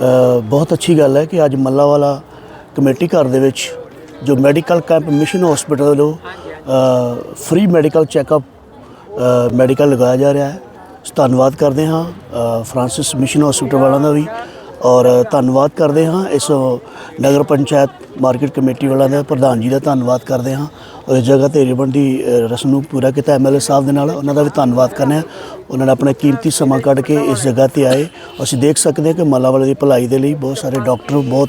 ਬਹੁਤ ਅੱਛੀ ਗੱਲ ਹੈ ਕਿ ਅੱਜ ਮੱਲਾਵਾਲਾ ਕਮੇਟੀ ਘਰ ਦੇ ਵਿੱਚ ਜੋ ਮੈਡੀਕਲ ਕੈਂਪ ਮਿਸ਼ਨ ਹਸਪੀਟਲ ਵੱਲੋਂ ਫ੍ਰੀ ਮੈਡੀਕਲ ਚੈੱਕਅਪ ਮੈਡੀਕਲ ਲਗਾਇਆ ਜਾ ਰਿਹਾ ਹੈ। ਧੰਨਵਾਦ ਕਰਦੇ ਹਾਂ ਅ, ਫਰਾਂਸਿਸ ਮਿਸ਼ਨ ਹਸਪੀਟਲ ਵਾਲਿਆਂ ਦਾ ਵੀ ਔਰ ਧੰਨਵਾਦ ਕਰਦੇ ਹਾਂ ਇਸ ਨਗਰ ਪੰਚਾਇਤ ਮਾਰਕੀਟ ਕਮੇਟੀ ਵਾਲਿਆਂ ਦਾ ਪ੍ਰਧਾਨ ਜੀ ਦਾ ਧੰਨਵਾਦ ਕਰਦੇ ਹਾਂ ਔਰ ਇਸ ਜਗ੍ਹਾ ਤੇ ਰਿਬਨ ਦੀ ਰਸਮ ਨੂੰ ਪੂਰਾ ਕੀਤਾ ਐਮਐਲਏ ਸਾਹਿਬ ਦੇ ਨਾਲ ਉਹਨਾਂ ਦਾ ਵੀ ਧੰਨਵਾਦ ਕਰਨਾ ਹੈ। ਉਹਨਾਂ ਨੇ ਆਪਣਾ ਕੀਮਤੀ ਸਮਾਂ ਕੱਢ ਕੇ ਇਸ ਜਗ੍ਹਾ ਤੇ ਆਏ। ਅਸੀਂ ਦੇਖ ਸਕਦੇ ਹਾਂ ਕਿ ਮਾਲਾ ਵਾਲੇ ਦੀ ਭਲਾਈ ਦੇ ਲਈ ਬਹੁਤ ਸਾਰੇ ਡਾਕਟਰ ਬਹੁਤ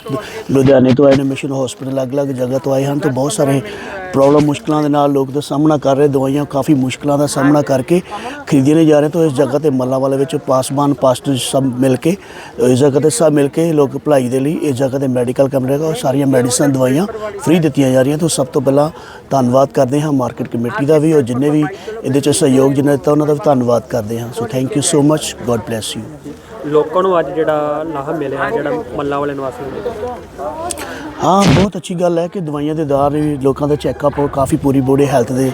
ਲੁਧਿਆਣੇ ਤੋਂ ਆਏ ਨੇ, ਮਿਸ਼ਨ ਹਸਪੀਟਲ ਅਲੱਗ-ਅਲੱਗ ਜਗ੍ਹਾ ਤੋਂ ਆਏ ਹਨ ਤੇ ਬਹੁਤ ਸਾਰੇ ਪ੍ਰੋਬਲਮ ਮੁਸ਼ਕਲਾਂ ਦੇ ਨਾਲ ਲੋਕ ਦਾ ਸਾਹਮਣਾ ਕਰ ਰਹੇ। ਦਵਾਈਆਂ ਕਾਫੀ ਮੁਸ਼ਕਲਾਂ ਦਾ ਸਾਹਮਣਾ ਕਰਕੇ ਖਰੀਦੀਆਂ ਨਹੀਂ ਜਾ ਰਹੇ ਤੋਂ ਇਸ ਜਗ੍ਹਾ ਤੇ ਮੱਲਾ ਵਾਲੇ ਵਿੱਚ ਪਾਸਬਾਨ ਪਾਸਟਰ ਸਭ ਮਿਲ ਕੇ, ਇਸ ਜਗ੍ਹਾ ਤੇ ਸਭ ਮਿਲ ਕੇ ਲੋਕ ਭਲਾਈ ਦੇ ਲਈ ਇਸ ਜਗ੍ਹਾ ਤੇ ਮੈਡੀਕਲ ਕੈਂਪ ਰਹੇਗਾ ਔਰ ਸਾਰੀਆਂ ਮੈਡੀਸਨ ਦਵਾਈਆਂ ਫ੍ਰੀ ਦਿੱਤੀਆਂ ਜਾ ਰਹੀਆਂ। ਤਾਂ ਸਭ ਤੋਂ ਪਹਿਲਾਂ ਧੰਨਵਾਦ ਕਰਦੇ ਹਾਂ ਮਾਰਕੀਟ ਕਮੇਟੀ ਦਾ ਵੀ, ਔਰ ਜਿੰਨੇ ਵੀ ਇਹਦੇ ਚ ਸਹਿਯੋਗ ਜਿਨ੍ਹਾਂ ਦਿੱਤਾ, ਉਹਨਾਂ ਦਾ ਵੀ ਧੰਨਵਾਦ ਕਰਦੇ ਹਾਂ। So thank you so much God bless you ਲੋਕਾਂ ਨੂੰ ਅੱਜ ਜਿਹੜਾ ਲਾਹਾ ਮਿਲਿਆ, ਜਿਹੜਾ ਮੱਲਾ ਵਾਲੇ ਨਿਵਾਸੀਆਂ ਨੂੰ ਹਾਂ ਬਹੁਤ ਅੱਛੀ ਗੱਲ ਹੈ ਕਿ ਦਵਾਈਆਂ ਦੇ ਦਾਰ ਵੀ ਲੋਕਾਂ ਦਾ ਚੈੱਕਅਪ ਕਾਫੀ ਪੂਰੀ ਬੋਡੀ ਹੈਲਥ ਦੇ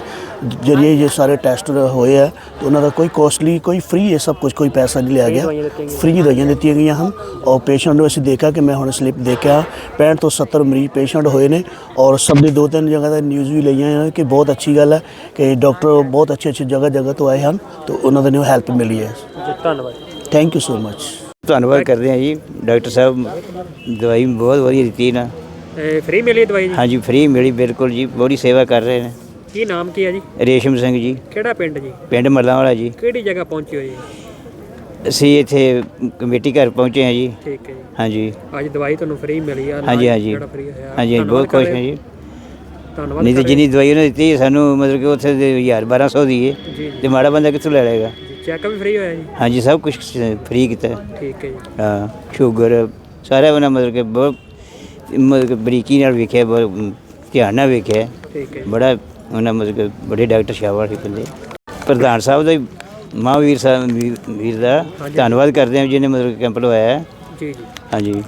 ਜਰੀਏ ਇਹ ਸਾਰੇ ਟੈਸਟ ਹੋਏ ਆ ਤੇ ਉਹਨਾਂ ਦਾ ਕੋਈ ਕੋਸਟਲੀ ਕੋਈ ਫ੍ਰੀ ਇਹ ਸਭ ਕੁਝ ਕੋਈ ਪੈਸਾ ਨਹੀਂ ਲਿਆ ਗਿਆ। ਫ੍ਰੀ ਦਵਾਈਆਂ ਦਿੱਤੀਆਂ ਗਈਆਂ ਹਨ। ਔਰ ਪੇਸ਼ੈਂਟ ਨੂੰ ਅਸੀਂ ਦੇਖਿਆ ਕਿ ਮੈਂ ਹੁਣ ਸਲਿੱਪ ਦੇਖਿਆ 65 ਤੋਂ 70 ਮਰੀਜ਼ ਪੇਸ਼ੈਂਟ ਹੋਏ ਨੇ ਔਰ ਸਭ ਦੇ ਦੋ ਤਿੰਨ ਜਗ੍ਹਾ ਦਾ ਨਿਊਜ਼ ਵੀ ਲਈਆਂ ਹਨ ਕਿ ਬਹੁਤ ਅੱਛੀ ਗੱਲ ਹੈ ਕਿ ਡਾਕਟਰ ਬਹੁਤ ਅੱਛੇ ਅੱਛੇ ਜਗ੍ਹਾ ਜਗ੍ਹਾ ਤੋਂ ਆਏ ਹਨ ਤੇ ਉਹਨਾਂ ਦਾ ਨੂੰ ਹੈਲਪ ਮਿਲੀ ਹੈ। ਜੀ ਧੰਨਵਾਦ। ਥੈਂਕ ਯੂ ਸੋ ਮਚ ਧੰਨਵਾਦ ਕਰਦੇ ਹਾਂ ਜੀ। ਡਾਕਟਰ ਸਾਹਿਬ ਦਵਾਈ ਬਹੁਤ ਵਧੀਆ ਦਿੱਤੀ ਨਾ ਫ੍ਰੀ ਮਿਲੀ ਦਵਾਈ ਜੀ? ਹਾਂਜੀ ਫ੍ਰੀ ਮਿਲੀ ਬਿਲਕੁਲ ਜੀ ਬੜੀ ਸੇਵਾ ਕਰ ਰਹੇ ਨੇ। ਕੀ ਨਾਮ ਕੀ ਹੈ ਜੀ? ਰੇਸ਼ਮ ਸਿੰਘ ਜੀ। ਕਿਹੜਾ ਪਿੰਡ ਜੀ? ਪਿੰਡ ਮੱਲਾਂ ਵਾਲਾ ਜੀ। ਕਿਹੜੀ ਜਗ੍ਹਾ ਪਹੁੰਚੇ ਹੋ ਜੀ? ਅਸੀਂ ਇੱਥੇ ਕਮੇਟੀ ਘਰ ਪਹੁੰਚੇ ਹਾਂ ਜੀ। ਠੀਕ ਹੈ ਜੀ। ਹਾਂਜੀ। ਅੱਜ ਦਵਾਈ ਤੁਹਾਨੂੰ ਫ੍ਰੀ ਮਿਲੀ ਆ ਹਾਂਜੀ ਹਾਂਜੀ। ਹਾਂਜੀ ਬਹੁਤ ਖੁਸ਼ ਹਾਂ ਜੀ। ਧੰਨਵਾਦ ਨਹੀਂ ਤਾਂ ਜਿੰਨੀ ਦਵਾਈ ਉਹਨੇ ਦਿੱਤੀ ਸਾਨੂੰ ਮਤਲਬ ਕਿ ਉੱਥੇ ਦੇ 1000 1200 ਦੀ ਹੈ ਜੀ ਤੇ ਮਾੜਾ ਬੰਦਾ ਕਿੱਥੋਂ ਲੈ ਲਏਗਾ? ਚੈੱਕਅਪ ਵੀ ਫ੍ਰੀ ਹੋਇਆ ਜੀ? ਹਾਂਜੀ ਸਭ ਕੁਝ ਫ੍ਰੀ ਕੀਤਾ। ਠੀਕ ਹੈ ਜੀ। ਹਾਂ ਸ਼ੂਗਰ ਸਾਰਾ ਉਹਨਾਂ ਮਤਲਬ ਕਿ ਬਹੁਤ ਮਤਲਬ ਬਰੀਕੀ ਨਾਲ ਵੇਖਿਆ ਬਹੁਤ ਧਿਆਨ ਨਾਲ ਵੇਖਿਆ। ਠੀਕ ਹੈ ਬੜਾ ਉਹਨਾਂ ਮਤਲਬ ਬੜੇ ਡਾਕਟਰ ਸ਼ਾਬਾਸ਼ ਸੀ ਬੰਦੇ। ਪ੍ਰਧਾਨ ਸਾਹਿਬ ਦਾ ਵੀ, ਮਹਾਂਵੀਰ ਸਾਹਿਬ ਵੀਰ- ਵੀਰ ਦਾ। ਧੰਨਵਾਦ ਕਰਦੇ ਹਾਂ ਜਿਹਨੇ ਮਤਲਬ ਕੈਂਪ ਲਵਾਇਆ। ਹੈ। ਜੀ ਜੀ। ਹਾਂਜੀ।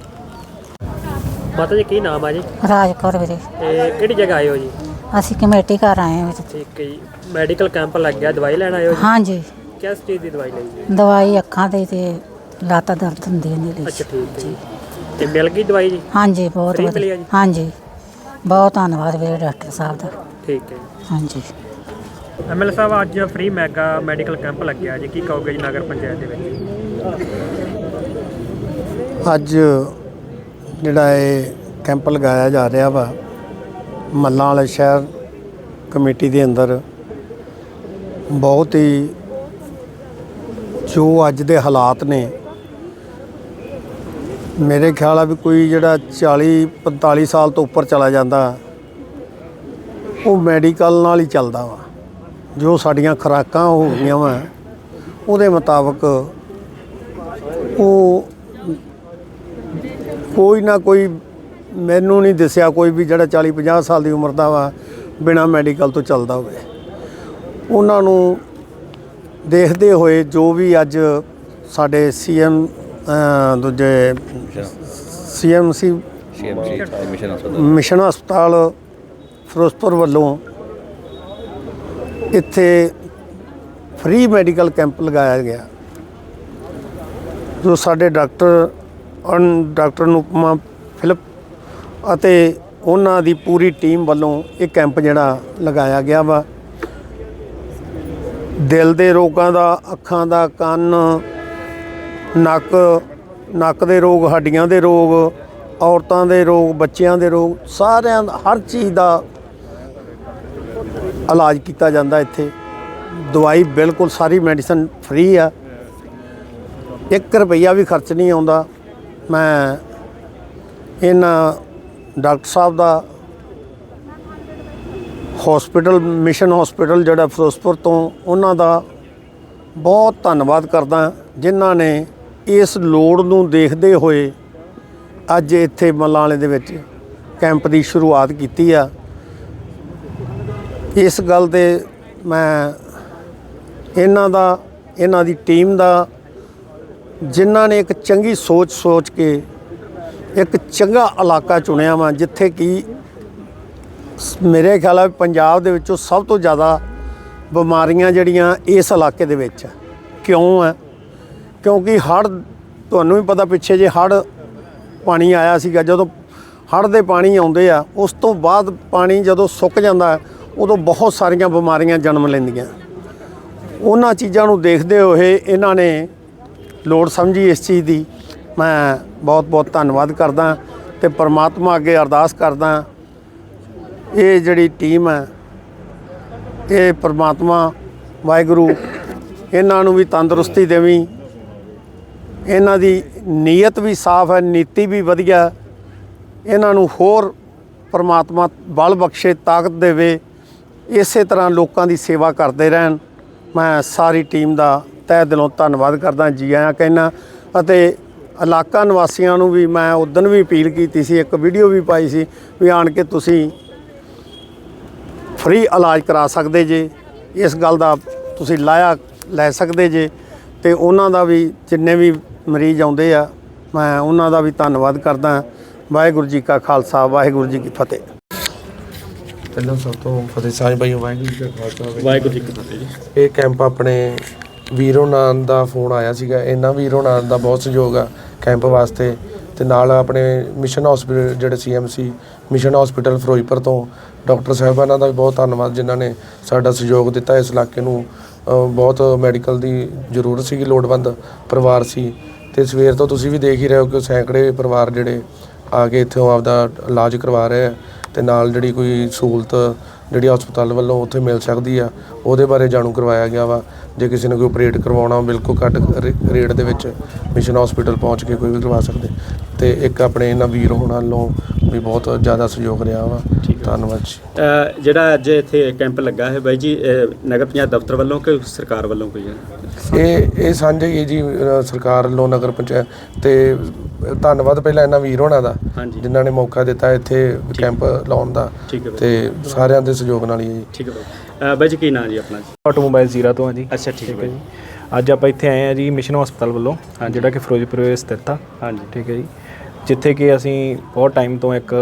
ਮਾਤਾ ਜੀ ਕੀ ਨਾਮ ਆ ਜੀ? ਰਾਜ ਕੌਰ ਵੀਰੇ। ਤੇ ਕਿਹੜੀ ਜਗ੍ਹਾ ਆਏ ਹੋ ਜੀ? ਅਸੀਂ ਕਮੇਟੀ ਘਰ ਆਏ ਹਾਂ ਵੀਰੇ ਠੀਕ ਹੈ ਜੀ। ਮੈਡੀਕਲ ਕੈਂਪ ਲੱਗ ਗਿਆ ਦਵਾਈ ਲੈਣ ਆਏ ਹੋ ਜੀ? ਹਾਂਜੀ। ਕਿਸ ਚੀਜ਼ ਦੀ ਦਵਾਈ ਲਈ ਜੀ? ਦਵਾਈ ਅੱਖਾਂ ਦੀ ਤੇ ਲੱਤ ਦਰਦ ਹੁੰਦੀ ਹੈ ਨੀਲੀ ਅੱਛਾ ਠੀਕ ਹੈ ਜੀ। ਤੇ ਮਿਲ ਗਈ ਦਵਾਈ ਜੀ? ਹਾਂਜੀ ਬਹੁਤ Free ਮਿਲੀ ਆ ਵਧੀਆ ਜੀ? ਹਾਂਜੀ। ਬਹੁਤ ਧੰਨਵਾਦ ਵੀਰੇ ਡਾਕਟਰ ਸਾਹਿਬ ਦਾ। ਠੀਕ ਹੈ ਹਾਂਜੀ। ਐਮਐਲ ਸਾਹਿਬ ਅੱਜ ਫ੍ਰੀ ਮੈਗਾ ਮੈਡੀਕਲ ਕੈਂਪ ਲੱਗਿਆ ਜੀ। ਕੀ ਕਹੋਗੇ ਜੀ ਨਗਰ ਪੰਚਾਇਤ ਦੇ ਵਿੱਚ? ਅੱਜ ਜਿਹੜਾ ਇਹ ਕੈਂਪ ਲਗਾਇਆ ਜਾ ਰਿਹਾ ਵਾ ਮੱਲਾਂ ਵਾਲੇ ਸ਼ਹਿਰ ਕਮੇਟੀ ਦੇ ਅੰਦਰ ਬਹੁਤ ਹੀ ਜੋ ਅੱਜ ਦੇ ਹਾਲਾਤ ਨੇ ਮੇਰੇ ਖਿਆਲ ਆ ਵੀ ਕੋਈ ਜਿਹੜਾ 40 45 ਸਾਲ ਤੋਂ ਉੱਪਰ ਚਲਾ ਜਾਂਦਾ, ਉਹ ਮੈਡੀਕਲ ਨਾਲ ਹੀ ਚੱਲਦਾ ਵਾ। ਜੋ ਸਾਡੀਆਂ ਖੁਰਾਕਾਂ ਹੋ ਗਈਆਂ ਵਾ, ਉਹਦੇ ਮੁਤਾਬਕ ਉਹ ਕੋਈ ਨਾ ਕੋਈ ਮੈਨੂੰ ਨਹੀਂ ਦਿਸਿਆ ਕੋਈ ਵੀ ਜਿਹੜਾ 40 50 ਸਾਲ ਦੀ ਉਮਰ ਦਾ ਵਾ, ਬਿਨਾ ਮੈਡੀਕਲ ਤੋਂ ਚੱਲਦਾ ਹੋਵੇ। ਉਹਨਾਂ ਨੂੰ ਦੇਖਦੇ ਹੋਏ ਜੋ ਵੀ ਅੱਜ ਸਾਡੇ ਸੀਐਮ ਦੂਜੇ ਸੀਐਮਸੀ ਮਿਸ਼ਨ ਹਸਪਤਾਲ। ਫਿਰੋਜ਼ਪੁਰ ਵੱਲੋਂ ਇੱਥੇ ਫ੍ਰੀ ਮੈਡੀਕਲ ਕੈਂਪ ਲਗਾਇਆ ਗਿਆ। ਜੋ ਸਾਡੇ ਡਾਕਟਰ ਅਨ ਡਾਕਟਰ ਨੂਪਮਾ ਫਿਲਿਪ ਅਤੇ ਉਹਨਾਂ ਦੀ ਪੂਰੀ ਟੀਮ ਵੱਲੋਂ ਇਹ ਕੈਂਪ ਜਿਹੜਾ ਲਗਾਇਆ ਗਿਆ ਵਾ। ਦਿਲ ਦੇ ਰੋਗਾਂ ਦਾ ਅੱਖਾਂ ਦਾ ਕੰਨ ਨੱਕ ਨੱਕ ਦੇ ਰੋਗ, ਹੱਡੀਆਂ ਦੇ ਰੋਗ, ਔਰਤਾਂ ਦੇ ਰੋਗ, ਬੱਚਿਆਂ ਦੇ ਰੋਗ, ਸਾਰਿਆਂ ਦਾ, ਹਰ ਚੀਜ਼ ਦਾ ਇਲਾਜ ਕੀਤਾ ਜਾਂਦਾ ਇੱਥੇ। ਦਵਾਈ ਬਿਲਕੁਲ ਸਾਰੀ ਮੈਡੀਸਨ ਫ੍ਰੀ ਆ। 1 ਰੁਪਈਆ ਵੀ ਖਰਚ ਨਹੀਂ ਆਉਂਦਾ। ਮੈਂ ਇਹਨਾਂ ਡਾਕਟਰ ਸਾਹਿਬ ਦਾ ਹਸਪੀਟਲ ਮਿਸ਼ਨ ਹਸਪੀਟਲ ਜਿਹੜਾ ਫਿਰੋਜ਼ਪੁਰ ਤੋਂ, ਉਹਨਾਂ ਦਾ ਬਹੁਤ ਧੰਨਵਾਦ ਕਰਦਾ, ਜਿਨ੍ਹਾਂ ਨੇ ਇਸ ਲੋੜ ਨੂੰ ਦੇਖਦੇ ਹੋਏ ਅੱਜ ਇੱਥੇ ਮਲਾਲੇ ਦੇ ਵਿੱਚ ਕੈਂਪ ਦੀ ਸ਼ੁਰੂਆਤ ਕੀਤੀ ਆ। ਇਸ ਗੱਲ ਤੇ ਮੈਂ ਇਹਨਾਂ ਦਾ, ਇਹਨਾਂ ਦੀ ਟੀਮ ਦਾ, ਜਿਨ੍ਹਾਂ ਨੇ ਇੱਕ ਚੰਗੀ ਸੋਚ ਸੋਚ ਕੇ ਇੱਕ ਚੰਗਾ ਇਲਾਕਾ ਚੁਣਿਆ ਵਾ, ਜਿੱਥੇ ਕਿ ਮੇਰੇ ਖਿਆਲ ਆ ਪੰਜਾਬ ਦੇ ਵਿੱਚੋਂ ਸਭ ਤੋਂ ਜ਼ਿਆਦਾ ਬਿਮਾਰੀਆਂ ਜਿਹੜੀਆਂ ਇਸ ਇਲਾਕੇ ਦੇ ਵਿੱਚ ਕਿਉਂ ਹੈ ਕਿਉਂਕਿ ਹੜ੍ਹ, ਤੁਹਾਨੂੰ ਵੀ ਪਤਾ ਪਿੱਛੇ ਜੇ ਹੜ੍ਹ ਪਾਣੀ ਆਇਆ ਸੀਗਾ, ਜਦੋਂ ਹੜ੍ਹ ਦੇ ਪਾਣੀ ਆਉਂਦੇ ਆ, ਉਸ ਤੋਂ ਬਾਅਦ ਪਾਣੀ ਜਦੋਂ ਸੁੱਕ ਜਾਂਦਾ, ਉਦੋਂ ਬਹੁਤ ਸਾਰੀਆਂ ਬਿਮਾਰੀਆਂ ਜਨਮ ਲੈਂਦੀਆਂ। ਉਹਨਾਂ ਚੀਜ਼ਾਂ ਨੂੰ ਦੇਖਦੇ ਹੋਏ ਇਹਨਾਂ ਨੇ ਲੋੜ ਸਮਝੀ ਇਸ ਚੀਜ਼ ਦੀ। ਮੈਂ ਬਹੁਤ ਬਹੁਤ ਧੰਨਵਾਦ ਕਰਦਾ ਤੇ ਪਰਮਾਤਮਾ ਅੱਗੇ ਅਰਦਾਸ ਕਰਦਾ। ਇਹ ਜਿਹੜੀ ਟੀਮ ਹੈ, ਇਹ ਪਰਮਾਤਮਾ, ਵਾਹਿਗੁਰੂ, ਇਹਨਾਂ ਨੂੰ ਵੀ ਤੰਦਰੁਸਤੀ ਦੇਵੀਂ। ਇਹਨਾਂ ਦੀ ਨੀਅਤ ਵੀ ਸਾਫ਼ ਹੈ, ਨੀਤੀ ਵੀ ਵਧੀਆ ਇਹਨਾਂ ਨੂੰ ਹੋਰ ਪਰਮਾਤਮਾ ਬਲ ਬਖਸ਼ੇ, ਤਾਕਤ ਦੇਵੇ। ਇਸੇ ਤਰ੍ਹਾਂ ਲੋਕਾਂ ਦੀ ਸੇਵਾ ਕਰਦੇ ਰਹਿਣ। ਮੈਂ ਸਾਰੀ ਟੀਮ ਦਾ ਤਹਿ ਦਿਲੋਂ ਧੰਨਵਾਦ ਕਰਦਾ, ਜੀ ਆਇਆਂ ਕਹਿਣਾ ਅਤੇ ਇਲਾਕਾ ਨਿਵਾਸੀਆਂ ਨੂੰ ਵੀ ਮੈਂ ਉਦੋਂ ਵੀ ਅਪੀਲ ਕੀਤੀ ਸੀ, ਇੱਕ ਵੀਡੀਓ ਵੀ ਪਾਈ ਸੀ ਵੀ ਆਣ ਕੇ ਤੁਸੀਂ ਫ੍ਰੀ ਇਲਾਜ ਕਰਾ ਸਕਦੇ ਜੇ। ਇਸ ਗੱਲ ਦਾ ਤੁਸੀਂ ਲਾਇਆ ਲੈ ਸਕਦੇ ਜੇ। ਤੇ ਉਹਨਾਂ ਦਾ ਵੀ ਜਿੰਨੇ ਵੀ ਮਰੀਜ਼ ਆਉਂਦੇ ਆ ਮੈਂ ਉਹਨਾਂ ਦਾ ਵੀ ਧੰਨਵਾਦ ਕਰਦਾ ਵਾਹਿਗੁਰੂ ਜੀ ਕਾ ਖਾਲਸਾ ਵਾਹਿਗੁਰੂ ਜੀ ਕੀ ਫਤਿਹ। ਪਹਿਲਾਂ ਸਭ ਤੋਂ ਫਤਿਹ ਸਾਂਝ ਭਾਈ ਵਾਹਿਗੁਰੂ ਜੀ ਕਾ ਖਾਲਸਾ ਵਾਹਿਗੁਰੂ ਜੀ ਕੀ ਫਤਿਹ। ਜੀ ਇਹ ਕੈਂਪ ਆਪਣੇ ਵੀਰੋ ਨਾਨ ਦਾ ਫੋਨ ਆਇਆ ਸੀਗਾ। ਇਹਨਾਂ ਵੀਰੋ ਨਾਨ ਦਾ ਬਹੁਤ ਸਹਿਯੋਗ ਆ ਕੈਂਪ ਵਾਸਤੇ। ਤੇ ਨਾਲ ਆਪਣੇ ਮਿਸ਼ਨ ਹਸਪੀਟਲ ਜਿਹੜੇ ਸੀਐਮਸੀ ਮਿਸ਼ਨ ਹਸਪੀਟਲ ਫਿਰੋਜ਼ਪੁਰ ਤੋਂ ਡਾਕਟਰ ਸਾਹਿਬਾਨਾਂ ਦਾ ਵੀ ਬਹੁਤ ਧੰਨਵਾਦ ਜਿਨ੍ਹਾਂ ਨੇ ਸਾਡਾ ਸਹਿਯੋਗ ਦਿੱਤਾ। ਇਸ ਇਲਾਕੇ ਨੂੰ ਬਹੁਤ ਮੈਡੀਕਲ ਦੀ ਜ਼ਰੂਰਤ ਸੀਗੀ ਲੋੜਵੰਦ ਪਰਿਵਾਰ ਸੀ। ਤੇ ਸਵੇਰ ਤੋਂ ਤੁਸੀਂ ਵੀ ਦੇਖ ਹੀ ਰਹੇ ਹੋ ਕਿ ਸੈਂਕੜੇ ਪਰਿਵਾਰ ਜਿਹੜੇ ਆ ਕੇ ਇੱਥੋਂ ਆਪਦਾ ਇਲਾਜ ਕਰਵਾ ਰਹੇ ਆ ਤੇ ਨਾਲ ਜਿਹੜੀ ਕੋਈ ਸਹੂਲਤ ਜਿਹੜੀ ਹਸਪਤਾਲ ਵੱਲੋਂ ਉੱਥੇ ਮਿਲ ਸਕਦੀ ਆ ਉਹਦੇ ਬਾਰੇ ਜਾਣੂ ਕਰਵਾਇਆ ਗਿਆ ਵਾ। ਜੇ ਕਿਸੇ ਨੇ ਕੋਈ ਆਪਰੇਟ ਕਰਵਾਉਣਾ ਬਿਲਕੁਲ ਘੱਟ ਰੇ- ਰੇਟ ਦੇ ਵਿੱਚ ਮਿਸ਼ਨ ਹਸਪੀਟਲ ਪਹੁੰਚ ਕੇ ਕੋਈ ਵੀ ਕਰਵਾ ਸਕਦੇ। ਤੇ ਇੱਕ ਆਪਣੇ ਇਹਨਾਂ ਵੀਰ ਹੋਣਾ ਵੱਲੋਂ ਵੀ ਬਹੁਤ ਜ਼ਿਆਦਾ ਸਹਿਯੋਗ ਰਿਹਾ ਵਾ। ਧੰਨਵਾਦ ਜੀ। ਅ, ਜਿਹੜਾ ਅੱਜ ਇੱਥੇ ਕੈਂਪ ਲੱਗਾ ਹੈ ਬਾਈ ਜੀ ਅ, ਨਗਰ ਪੰਚਾਇਤ ਦਫ਼ਤਰ ਵੱਲੋਂ ਕਿ ਸਰਕਾਰ ਵੱਲੋਂ ਕੋਈ ਹੈ? ਇਹ ਇਹ ਸਾਂਝੇ ਹੀ ਹੈ ਜੀ ਅ, ਸਰਕਾਰ ਵੱਲੋਂ ਨਗਰ ਪੰਚਾਇਤ ਤੇ ਧੰਨਵਾਦ ਪਹਿਲਾਂ ਇਹਨਾਂ ਵੀਰ ਹੋਣਾ ਦਾ ਹਾਂਜੀ। ਜਿਨ੍ਹਾਂ ਨੇ ਮੌਕਾ ਦਿੱਤਾ ਇੱਥੇ ਕੈਂਪ ਲਾਉਣ ਦਾ ਠੀਕ ਹੈ ਬਾਈ। ਤੇ ਸਾਰਿਆਂ ਦੇ ਸਹਿਯੋਗ ਨਾਲ ਹੀ ਹੈ ਜੀ। ਠੀਕ ਹੈ ਬਾਈ। ਅ, ਬਾਈ ਜੀ ਕੀ ਨਾਂ ਜੀ ਆਪਣਾ ਜੀ? ਆਟੋਮੋਬਾਈਲ ਜ਼ੀਰਾ ਤੋਂ ਹਾਂ ਜੀ। ਅੱਛਾ ਠੀਕ ਹੈ ਹੈ ਬਾਈ। ਜੀ। ਅੱਜ ਆਪਾਂ ਇੱਥੇ ਆਏ ਹਾਂ ਜੀ ਮਿਸ਼ਨ ਹਸਪਤਾਲ ਵੱਲੋਂ ਜਿਹੜਾ ਕਿ ਫਿਰੋਜ਼ਪੁਰ ਵਿੱਚ ਸਥਿਤ ਆ। ਹਾਂਜੀ। ਠੀਕ ਹੈ ਜੀ। ਜਿੱਥੇ ਕਿ ਅਸੀਂ ਬਹੁਤ ਟਾਈਮ ਤੋਂ ਇੱਕ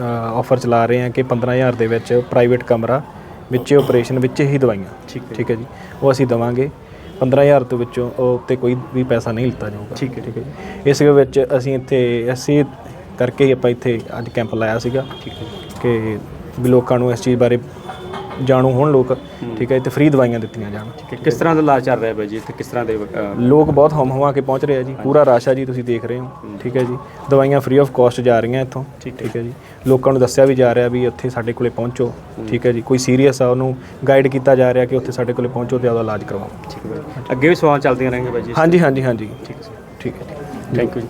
ਆਫਰ ਚਲਾ ਰਹੇ ਹਾਂ ਕਿ 15000 ਦੇ ਵਿੱਚ ਪ੍ਰਾਈਵੇਟ ਕਮਰਾ ਵਿੱਚੇ ਆਪਰੇਸ਼ਨ ਵਿੱਚ ਹੀ ਦਵਾਈਆਂ। ਠੀਕ ਹੈ। ਠੀਕ ਹੈ ਜੀ। ਉਹ ਅਸੀਂ ਦਵਾਂਗੇ। 15000 ਤੋਂ ਵਿੱਚੋਂ ਉਹ ਤੇ ਕੋਈ ਵੀ ਪੈਸਾ ਨਹੀਂ ਲਿੱਤਾ ਜਾਊਗਾ ਠੀਕ ਹੈ। ਠੀਕ ਹੈ ਇਸ ਦੇ ਵਿੱਚ ਅਸੀਂ ਇੱਥੇ ਅਸੀਂ ਕਰਕੇ ਹੀ ਆਪਾਂ ਇੱਥੇ ਅੱਜ ਕੈਂਪ ਲਾਇਆ ਸੀਗਾ ਠੀਕ ਹੈ ਕਿ ਵੀ ਲੋਕਾਂ ਨੂੰ ਇਸ ਚੀਜ਼ ਬਾਰੇ ਜਾਣੂ ਹੋਣ ਲੋਕ ਠੀਕ ਹੈ ਤੇ ਫ੍ਰੀ ਦਵਾਈਆਂ ਦਿੱਤੀਆਂ ਜਾਣ। ਠੀਕ ਹੈ ਕਿਸ ਤਰ੍ਹਾਂ ਦਾ ਇਲਾਜ ਚੱਲ ਰਿਹਾ ਬਾਈ ਜੀ? ਇੱਥੇ ਕਿਸ ਤਰ੍ਹਾਂ ਦੇ ਲੋਕ ਬਹੁਤ ਹਮ ਹਵਾ ਕੇ ਪਹੁੰਚ ਰਹੇ ਆ ਜੀ। ਪੂਰਾ ਰਸ਼ ਆ ਜੀ ਤੁਸੀਂ ਦੇਖ ਰਹੇ ਹੋ। ਠੀਕ ਹੈ ਜੀ। ਦਵਾਈਆਂ ਫ੍ਰੀ ਆਫ ਕਾਸਟ ਜਾ ਰਹੀਆਂ ਇੱਥੋਂ। ਠੀਕ ਹੈ। ਜੀ। ਲੋਕਾਂ ਨੂੰ ਦੱਸਿਆ ਵੀ ਜਾ ਰਿਹਾ ਵੀ ਉੱਥੇ ਸਾਡੇ ਕੋਲੇ ਪਹੁੰਚੋ। ਠੀਕ ਹੈ ਜੀ। ਕੋਈ ਸੀਰੀਅਸ ਆ ਉਹਨੂੰ ਗਾਈਡ ਕੀਤਾ ਜਾ ਰਿਹਾ ਕਿ ਉੱਥੇ ਸਾਡੇ ਕੋਲੇ ਪਹੁੰਚੋ ਤੇ ਆਪਦਾ ਇਲਾਜ ਕਰਵਾਓ। ਠੀਕ ਹੈ ਅੱਗੇ ਵੀ ਸਵਾਲ ਚੱਲਦੀਆਂ ਰਹਿਣਗੇ ਬਾਈ ਜੀ ਹਾਂਜੀ ਹਾਂਜੀ ਹਾਂਜੀ। ਠੀਕ ਹੈ ਠੀਕ ਹੈ ਥੈਂਕ ਯੂ ਜੀ।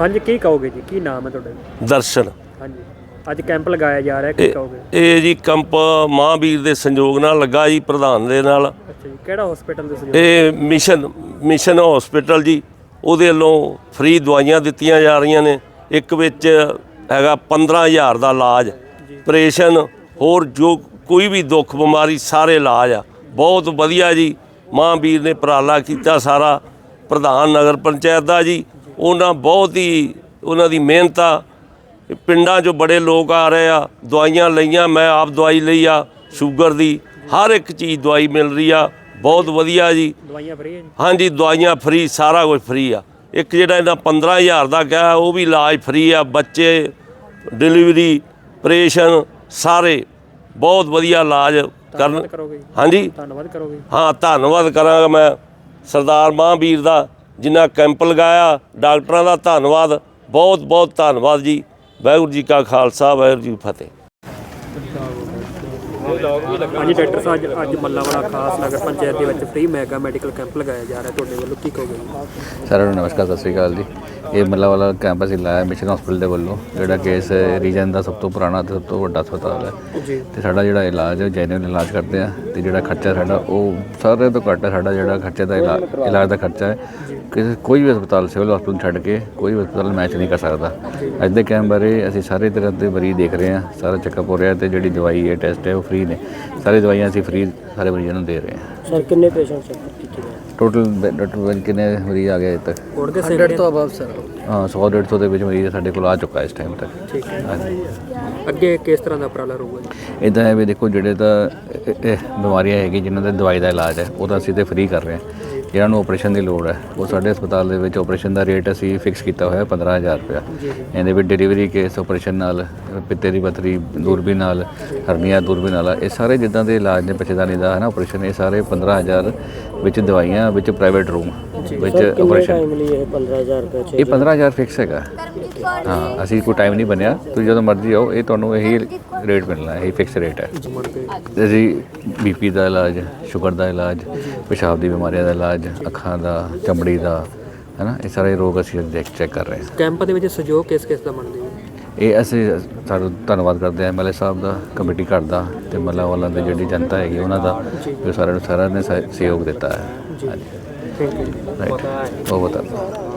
ਹਾਂਜੀ ਕੀ ਕਹੋਗੇ ਜੀ? ਕੀ ਨਾਮ ਹੈ ਤੁਹਾਡਾ ਦਰਸ਼ਨ। ਹਾਂਜੀ। ਅੱਜ ਕੈਂਪ ਲਗਾਇਆ ਜਾ ਰਿਹਾ ਕੀ ਕਹੋਗੇ? ਇਹ ਜੀ ਕੰਪ ਮਹਾਂਵੀਰ ਦੇ ਸੰਯੋਗ ਨਾਲ ਲੱਗਾ ਜੀ ਪ੍ਰਧਾਨ ਦੇ ਨਾਲ। ਅੱਛਾ ਜੀ ਕਿਹੜਾ ਹਸਪੀਟਲ ਦੇ ਸਹਿਯੋਗ ਇਹ ਮਿਸ਼ਨ ਮਿਸ਼ਨ ਹਸਪੀਟਲ ਜੀ ਉਹਦੇ ਵੱਲੋਂ ਫ੍ਰੀ ਦਵਾਈਆਂ ਦਿੱਤੀਆਂ ਜਾ ਰਹੀਆਂ ਨੇ। ਇੱਕ ਵਿੱਚ ਹੈਗਾ 15000 ਦਾ ਇਲਾਜ। ਆਪਰੇਸ਼ਨ ਹੋਰ ਜੋ ਕੋਈ ਵੀ ਦੁੱਖ ਬਿਮਾਰੀ ਸਾਰੇ ਇਲਾਜ ਆ। ਬਹੁਤ ਵਧੀਆ ਜੀ ਮਹਾਂਵੀਰ ਨੇ ਉਪਰਾਲਾ ਕੀਤਾ ਸਾਰਾ। ਪ੍ਰਧਾਨ ਨਗਰ ਪੰਚਾਇਤ ਦਾ ਜੀ ਉਹਨਾਂ ਬਹੁਤ ਹੀ ਉਹਨਾਂ ਦੀ ਮਿਹਨਤ ਆ। ਪਿੰਡਾਂ 'ਚੋਂ ਬੜੇ ਲੋਕ ਆ ਰਹੇ ਆ ਦਵਾਈਆਂ ਲਈਆਂ ਮੈਂ ਆਪ ਦਵਾਈ ਲਈ ਆ ਸ਼ੂਗਰ ਦੀ ਹਰ ਇੱਕ ਚੀਜ਼ ਦਵਾਈ ਮਿਲ ਰਹੀ ਆ ਬਹੁਤ ਵਧੀਆ ਜੀ। ਦਵਾਈਆਂ ਫ੍ਰੀ ਹੈ ਜੀ? ਹਾਂਜੀ ਦਵਾਈਆਂ ਫ੍ਰੀ ਸਾਰਾ ਕੁਝ ਫ੍ਰੀ ਆ। ਇੱਕ ਜਿਹੜਾ ਇਹਨਾਂ 15000 ਦਾ ਕਿਹਾ ਉਹ ਵੀ ਇਲਾਜ ਫ੍ਰੀ ਆ ਬੱਚੇ ਡਿਲੀਵਰੀ ਆਪਰੇਸ਼ਨ ਸਾਰੇ ਬਹੁਤ ਵਧੀਆ ਇਲਾਜ ਕਰਨ ਕਰੋਗੇ ਹਾਂਜੀ। ਧੰਨਵਾਦ ਕਰੋਗੇ ਹਾਂ ਧੰਨਵਾਦ ਕਰਾਂਗਾ ਮੈਂ ਸਰਦਾਰ ਮਹਾਂਵੀਰ ਦਾ ਜਿਨ੍ਹਾਂ ਕੈਂਪ ਲਗਾਇਆ ਡਾਕਟਰਾਂ ਦਾ ਧੰਨਵਾਦ ਬਹੁਤ ਬਹੁਤ ਧੰਨਵਾਦ ਜੀ। ਵਾਹਿਗੁਰੂ ਜੀ ਕਾ ਖਾਲਸਾ ਵਾਹਿਗੁਰੂ ਜੀ ਕੀ ਫਤਿਹ ਹਾਂਜੀ ਡਾਕਟਰ ਸਾਹਿਬ ਅੱਜ- ਅੱਜ ਮੱਲਾਵਾਲਾ ਖਾਸ ਨਗਰ ਪੰਚਾਇਤ ਦੇ ਵਿੱਚ ਫ੍ਰੀ ਮੈਗਾ ਮੈਡੀਕਲ ਕੈਂਪ ਲਗਾਇਆ ਜਾ ਰਿਹਾ। ਤੁਹਾਡੇ ਵੱਲੋਂ ਕੀ ਕਹੋਗੇ? ਜੀ ਸਾਰਿਆਂ ਨੂੰ ਨਮਸਕਾਰ ਸਤਿ ਸ੍ਰੀ ਅਕਾਲ ਜੀ। ਇਹ ਮੱਲਾ ਵਾਲਾ ਕੈਂਪਸ ਹੀ ਲਾਇਆ ਮਿਸ਼ਨ ਹਸਪੀਟਲ ਦੇ ਵੱਲੋਂ ਜਿਹੜਾ ਕਿ ਇਸ ਰੀਜਨ ਦਾ ਸਭ ਤੋਂ ਪੁਰਾਣਾ ਤੇ ਸਭ ਤੋਂ ਵੱਡਾ ਹਸਪਤਾਲ ਹੈ। ਜੀ। ਤੇ ਸਾਡਾ ਜਿਹੜਾ ਇਲਾਜ ਹੈ ਜੈਨੂਇਨ ਇਲਾਜ ਕਰਦੇ ਆ ਤੇ ਜਿਹੜਾ ਖਰਚਾ ਸਾਡਾ ਉਹ ਸਾਰੇ ਤੋਂ ਘੱਟ ਹੈ। ਸਾਡਾ ਜਿਹੜਾ ਖਰਚੇ ਦਾ ਇਲਾ- ਇਲਾਜ ਦਾ ਖਰਚਾ ਹੈ ਕਿਸੇ ਕੋਈ ਵੀ ਹਸਪਤਾਲ ਸਿਵਲ ਹਸਪਤਾਲ ਛੱਡ ਕੇ ਕੋਈ ਵੀ ਹਸਪਤਾਲ ਮੈਚ ਨਹੀਂ ਕਰ ਸਕਦਾ। ਅੱਜ ਦੇ ਕੈਂਪ ਬਾਰੇ ਅਸੀਂ ਸਾਰੇ ਤਰ੍ਹਾਂ ਦੇ ਮਰੀਜ਼ ਦੇਖ ਰਹੇ ਹਾਂ ਸਾਰਾ ਚੈੱਕਅਪ ਹੋ ਰਿਹਾ ਤੇ ਜਿਹੜੀ ਦਵਾਈ ਹੈ ਟੈਸਟ ਹੈ ਉਹ ਫ੍ਰੀ ਨੇ। ਸਾਰੀ ਦਵਾਈਆਂ ਅਸੀਂ ਫ੍ਰੀ ਸਾਰੇ ਮਰੀਜ਼ਾਂ ਨੂੰ ਦੇ ਰਹੇ ਹਾਂ। ਸਰ ਕਿੰਨੇ ਪੇਸ਼ੈਂਟ ਚੈੱਕ ਕੀਤੇ ਗਏ? ਟੋਟਲ ਡਾਕਟਰ ਕਿੰਨੇ ਮਰੀਜ਼ ਆ ਗਏ ਅਜੇ ਤੱਕ? ਕੋਡ ਦੇ 100 ਤੋਂ ਅਬਵ ਸਰ ਹਾਂ 100 150 ਦੇ ਵਿੱਚ ਮਰੀਜ਼ ਸਾਡੇ ਕੋਲ ਆ ਚੁੱਕਾ ਇਸ ਟਾਈਮ ਤੱਕ। ਠੀਕ ਹੈ। ਹਾਂਜੀ। ਅੱਗੇ ਕਿਸ ਤਰ੍ਹਾਂ ਦਾ ਉਪਰਾਲਾ ਰਹੂਗਾ ਜੀ? ਇਦਾਂ ਹੈ ਵੀ ਦੇਖੋ ਜਿਹੜੇ ਤਾਂ ਇਹ- ਇਹ ਬਿਮਾਰੀਆਂ ਹੈਗੀ ਜਿਨ੍ਹਾਂ ਦਾ ਦਵਾਈ ਦਾ ਇਲਾਜ ਹੈ ਉਹ ਤਾਂ ਅਸੀਂ ਤੇ ਫ੍ਰੀ ਕਰ ਰਹੇ ਹਾਂ। ਜਿਹਨਾਂ ਨੂੰ ਆਪਰੇਸ਼ਨ ਦੀ ਲੋੜ ਹੈ ਉਹ ਸਾਡੇ ਹਸਪਤਾਲ ਦੇ ਵਿੱਚ ਆਪਰੇਸ਼ਨ ਦਾ ਰੇਟ ਅਸੀਂ ਫਿਕਸ ਕੀਤਾ ਹੋਇਆ 15000 ਰੁਪਇਆ। ਇਹਦੇ ਵਿੱਚ ਡਿਲੀਵਰੀ ਕੇਸ ਆਪਰੇਸ਼ਨ ਨਾਲ ਪਿੱਤੇ ਦੀ ਪੱਥਰੀ ਦੂਰਬੀਨ ਨਾਲ ਹਰਨੀਆ ਦੂਰਬੀਨ ਨਾਲ ਇਹ ਸਾਰੇ ਜਿੱਦਾਂ ਦੇ ਇਲਾਜ ਨੇ ਬੱਚੇਦਾਨੀ ਦਾ ਹੈ ਨਾ ਆਪਰੇਸ਼ਨ ਇਹ ਸਾਰੇ 15000 ਵਿੱਚ ਦਵਾਈਆਂ ਵਿੱਚ ਪ੍ਰਾਈਵੇਟ ਰੂਮ ਵਿੱਚ ਆਪਰੇਸ਼ਨ ਇਹ 15000 ਫਿਕਸ ਹੈਗਾ। ਹਾਂ ਅਸੀਂ ਕੋਈ ਟਾਈਮ ਨਹੀਂ ਬਣਿਆ। ਤੁਸੀਂ ਜਦੋਂ ਮਰਜ਼ੀ ਆਓ ਇਹ ਤੁਹਾਨੂੰ ਇਹੀ ਰੇਟ ਮਿਲਣਾ ਹੈ ਇਹ ਫਿਕਸ ਰੇਟ ਹੈ। ਅਸੀਂ ਬੀਪੀ ਦਾ ਇਲਾਜ ਸ਼ੂਗਰ ਦਾ ਇਲਾਜ ਪਿਸ਼ਾਬ ਦੀ ਬਿਮਾਰੀਆਂ ਦਾ ਇਲਾਜ ਅੱਖਾਂ ਦਾ ਚਮੜੀ ਦਾ ਹੈ ਨਾ ਇਹ ਸਾਰੇ ਰੋਗ ਅਸੀਂ ਦੇਖ ਚੈੱਕ ਕਰ ਰਹੇ ਹਾਂ। ਕੈਂਪ ਦੇ ਵਿੱਚ ਸਹਿਯੋਗ ਕਿਸ ਕਿਸ ਦਾ ਮੰਨਦੇ ਹੋ ਇਹ ਅਸੀਂ ਸਾਨੂੰ ਧੰਨਵਾਦ ਕਰਦੇ ਹਾਂ ਐਮਐਲਏ ਸਾਹਿਬ ਦਾ ਕਮੇਟੀ ਘਰ ਦਾ ਤੇ ਮੱਲਾ ਵਾਲਾ ਦੀ ਜਿਹੜੀ ਜਨਤਾ ਹੈਗੀ ਉਹਨਾਂ ਦਾ ਜੋ। ਸਾਰਿਆਂ ਨੂੰ ਸਾਰਿਆਂ ਨੇ ਸਹਿ- ਸਹਿਯੋਗ ਦਿੱਤਾ ਹੈ। ਹਾਂਜੀ। ਥੈਂਕ ਯੂ ਬਹੁਤ ਬਹੁਤ ਧੰਨਵਾਦ।